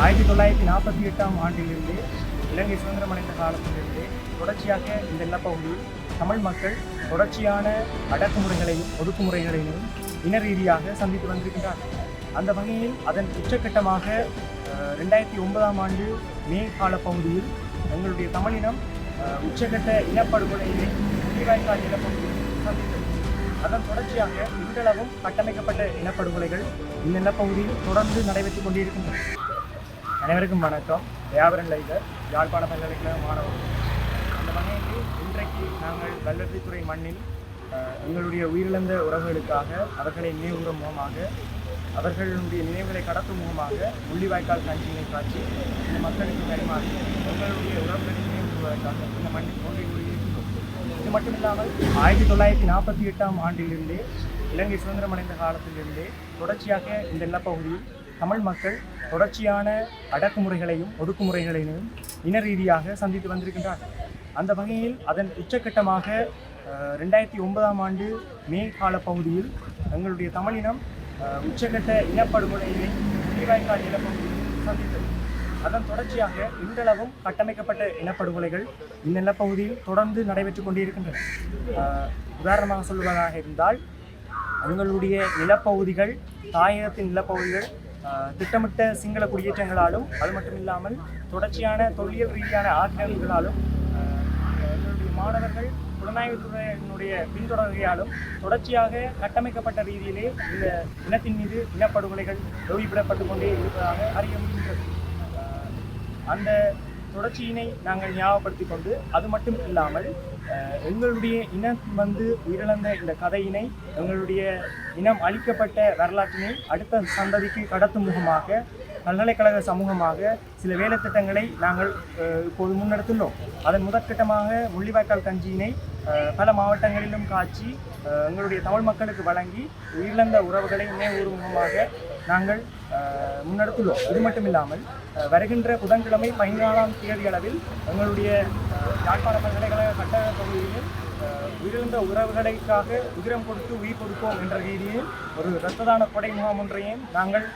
ஆயிரத்தி தொள்ளாயிரத்தி நாற்பத்தி எட்டாம் ஆண்டிலிருந்து இலங்கை சுதந்திரம் அடைந்த காலத்திலிருந்து தொடர்ச்சியாக இந்த நிலப்பகுதியில் தமிழ் மக்கள் தொடர்ச்சியான அடக்குமுறைகளையும் ஒடுக்குமுறைகளையும் இன ரீதியாக சந்தித்து வந்திருக்கின்றார்கள் அந்த வகையில் அதன் உச்சக்கட்டமாக ரெண்டாயிரத்தி ஒன்பதாம் ஆண்டு மே காலப்பகுதியில் எங்களுடைய தமிழினம் உச்சகட்ட உச்சக்கட்ட இனப்படுகொலையினை முள்ளிவாய்க்கால் நிலப்பகுதியில் சந்தித்தது. அதன் தொடர்ச்சியாக இன்றளவும் கட்டமைக்கப்பட்ட இனப்படுகொலைகள் இந்த நிலப்பகுதியில் தொடர்ந்து நடைபெற்றுக் கொண்டிருக்கின்றன. அனைவருக்கும் வணக்கம். வியாபாரம் லைகர் யாழ்ப்பாண பல்கலைக்கழக மாணவர்கள் அந்த வகையில் இன்றைக்கு நாங்கள் கல்லூரித்துறை மண்ணில் எங்களுடைய உயிரிழந்த உறவுகளுக்காக அவர்களை நினைவுறும் மூலமாக அவர்களுடைய நினைவுகளை கடத்தும் முகமாக முள்ளிவாய்க்கால் கஞ்சியினை காட்சி இந்த மக்களுக்கு பரிமாறி எங்களுடைய உறவுகளை நினைவுறுவதற்காக இந்த மண்ணில் தோன்றி இது இது மட்டுமில்லாமல் ஆயிரத்தி தொள்ளாயிரத்தி நாற்பத்தி எட்டாம் ஆண்டிலிருந்தே இலங்கை சுதந்திரம் அடைந்த காலத்திலிருந்தே தொடர்ச்சியாக இந்த நிலப்பகுதியில் தமிழ் மக்கள் தொடர்ச்சியான அடக்குமுறைகளையும் ஒடுக்குமுறைகளையும் இன ரீதியாக சந்தித்து வந்திருக்கின்றார்கள். அந்த வகையில் அதன் உச்சக்கட்டமாக ரெண்டாயிரத்தி ஒன்பதாம் ஆண்டு மே காலப்பகுதியில் எங்களுடைய தமிழினம் உச்சகட்ட உச்சக்கட்ட இனப்படுகொலையினை முள்ளிவாய்க்கால் நிலப்பகுதியில் சந்தித்தது. அதன் தொடர்ச்சியாக இன்றளவும் கட்டமைக்கப்பட்ட இனப்படுகொலைகள் இந்த நிலப்பகுதியில் தொடர்ந்து நடைபெற்று கொண்டிருக்கின்றன. உதாரணமாக சொல்வதாக இருந்தால் எங்களுடைய நிலப்பகுதிகள் தாயகத்தின் நிலப்பகுதிகள் திட்டமிட்ட சிங்கள குடியேற்றங்களாலும் அது மட்டும் இல்லாமல் தொடர்ச்சியான தொல்லியல் ரீதியான ஆக்கிரமிப்புகளாலும் ஆஹ் எங்களுடைய மாணவர்கள் புலனாய்வுத்துறையினுடைய பின்தொடர்கையாலும் தொடர்ச்சியாக கட்டமைக்கப்பட்ட ரீதியிலே இந்த இனத்தின் மீது இனப்படுகொலைகள் வெளியிடப்பட்டு கொண்டே இருப்பதாக அறிய முடிகின்றது. அந்த தொடர்ச்சியினை நாங்கள் ஞாபகப்படுத்திக் கொண்டு அது மட்டும் இல்லாமல் எங்களுடைய இனம் வந்து உயிரிழந்த இந்த கதையினை எங்களுடைய இனம் அளிக்கப்பட்ட வரலாற்றினை அடுத்த சந்ததிக்கு கடத்தும் முகமாக பல்கலைக்கழக சமூகமாக சில வேலைத்திட்டங்களை நாங்கள் இப்போது முன்னெடுத்துள்ளோம். அதன் முதற்கட்டமாக முள்ளிவாய்க்கால் கஞ்சியினை பல மாவட்டங்களிலும் காட்சி எங்களுடைய தமிழ் மக்களுக்கு வழங்கி உயிரிழந்த உறவுகளை இணை முகமாக நாங்கள் முன்னெடுத்துள்ளோம். இது மட்டும் இல்லாமல் வருகின்ற புதன்கிழமை பதினாலாம் தேதி அளவில் எங்களுடைய யாழ்ப்பாண பல்கலைக்கழக கட்டட பகுதியில் உயிரிழந்த உறவுகளுக்காக உதிரம் கொடுத்து உயிர் கொடுப்போம் என்ற ரீதியில் ஒரு இரத்ததான கொடை முகாம் ஒன்றையும் நாங்கள்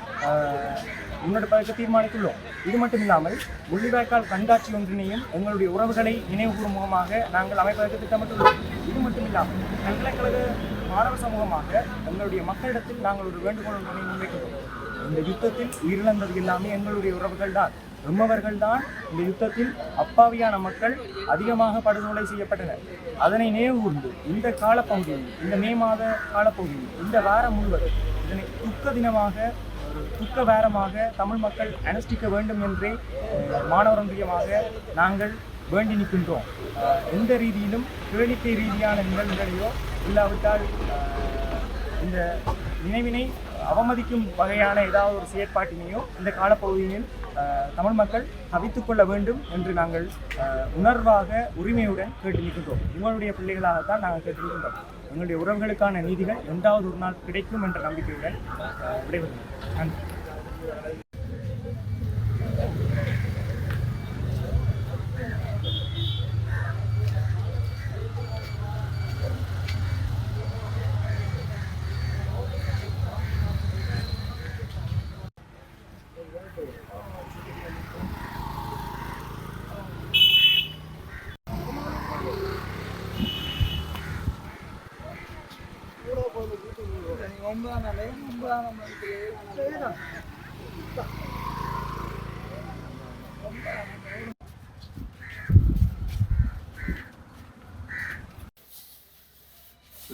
முன்னெடுப்பதற்கு தீர்மானித்துள்ளோம். இது மட்டும் இல்லாமல் முள்ளிவாய்க்கால் கண்காட்சி ஒன்றினையும் எங்களுடைய உறவுகளை நினைவுகூறும் முகமாக நாங்கள் அமைப்பதற்கு திட்டமிட்டுள்ளோம். இது மட்டும் இல்லாமல் பல்கலைக்கழக மாணவ சமூகமாக எங்களுடைய மக்களிடத்தில் நாங்கள் ஒரு வேண்டுகோள் ஒன்றை முன்வைக்கிறோம் இந்த யுத்தத்தில் உயிரிழந்தது எல்லாமே எங்களுடைய உறவுகள் தான் எம்மவர்கள் தான் இந்த யுத்தத்தில் அப்பாவியான மக்கள் அதிகமாக படுகொலை செய்யப்பட்டனர். அதனை நினைவுகூர்ந்து இந்த காலப்பகுதியில் இந்த மே மாத காலப்பகுதியில் இந்த வாரம் முழுவதும் இதனை துக்க தினமாக துக்க வாரமாக தமிழ் மக்கள் அனுஷ்டிக்க வேண்டும் என்றே மாணவர் ஒன்றியமாக நாங்கள் வேண்டி நிற்கின்றோம். எந்த ரீதியிலும் கேளிக்கை ரீதியான நிகழ்வுகளையோ இல்லாவிட்டால் இந்த நினைவினை அவமதிக்கும் வகையான ஏதாவது ஒரு செயற்பாட்டினையோ இந்த காலப்பகுதியில் தமிழ் மக்கள் தவித்துக் கொள்ள வேண்டும் என்று நாங்கள் உணர்வாக உரிமையுடன் கேட்டு நிற்கின்றோம். உங்களுடைய பிள்ளைகளாகத்தான் நாங்கள் கேட்டு நிற்கின்றோம். எங்களுடைய உறவுகளுக்கான நீதிகள் எந்தாவது ஒரு நாள் கிடைக்கும் என்ற நம்பிக்கையுடன் விடைபெறுகிறோம். நன்றி. நன்றி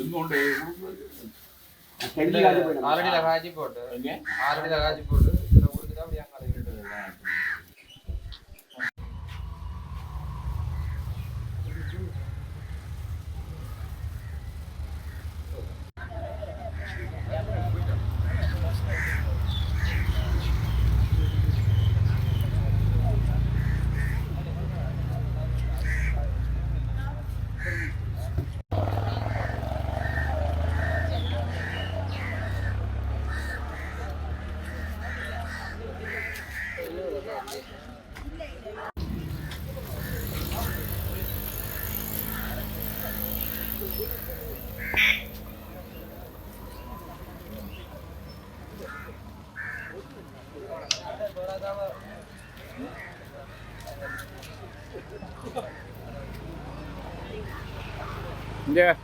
എങ്ങോട്ടേ ஆல்ரெடி காய்ச்சி போட்டு ஆல்ரெடி காய்ச்சி போட்டு இதில் கொடுத்துட்டு அப்படியே happened. Yeah.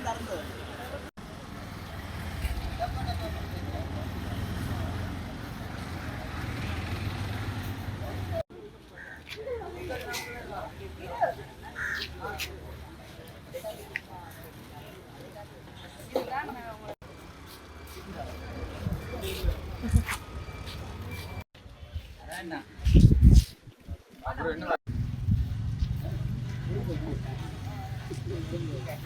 നടന്നത് ขึ้นอยู่กับ